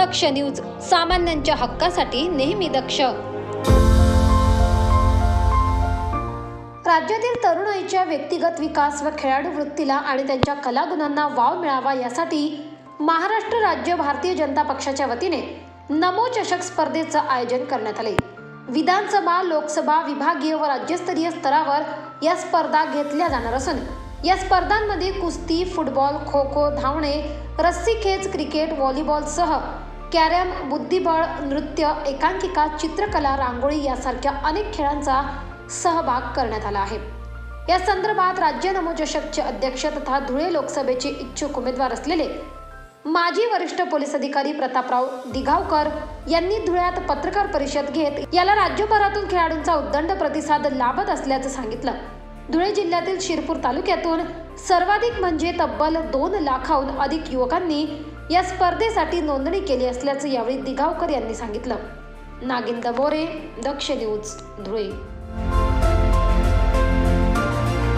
दक्ष news सामान्यांच्या हक्कासाठी नेहमी दक्ष. राज्यातील तरुणाईच्या व्यक्तिगत विकास व खेळाडू वृत्तीला आणि त्यांच्या कलागुणांना वाव मिळावा यासाठी महाराष्ट्र राज्य भारतीय जनता पक्षाच्या वतीने नमो चषक स्पर्धेचं आयोजन करण्यात आले. विधानसभा लोकसभा विभागीय व राज्यस्तरीय स्तरावर या स्पर्धा घेतल्या जाणार असून या स्पर्धांमध्ये कुस्ती फुटबॉल खो खो धावणे रस्सीखेच क्रिकेट व्हॉलीबॉलसह कॅरम बुद्धिबळ नृत्य एकांकिका चित्रकला रांगोळी यासारख्या अनेक खेळांचा सहभाग करण्यात आला आहे. या संदर्भात राज्य नमोचषकचे अध्यक्ष तथा धुळे लोकसभेचे इच्छुक उमेदवार असलेले माजी वरिष्ठ पोलीस अधिकारी प्रतापराव दिघावकर यांनी धुळ्यात पत्रकार परिषद घेत याला राज्यभरातून खेळाडूंचा उद्दंड प्रतिसाद लाभत असल्याचं सांगितलं. धुळे जिल्ह्यातील शिरपूर तालुक्यातून सर्वाधिक म्हणजे तब्बल दोन लाखाहून अधिक युवकांनी या स्पर्धेसाठी नोंदणी केली असल्याचं यावेळी दिगावकर यांनी सांगितलं. नागिंद बोरे दक्ष न्यूज धुळे.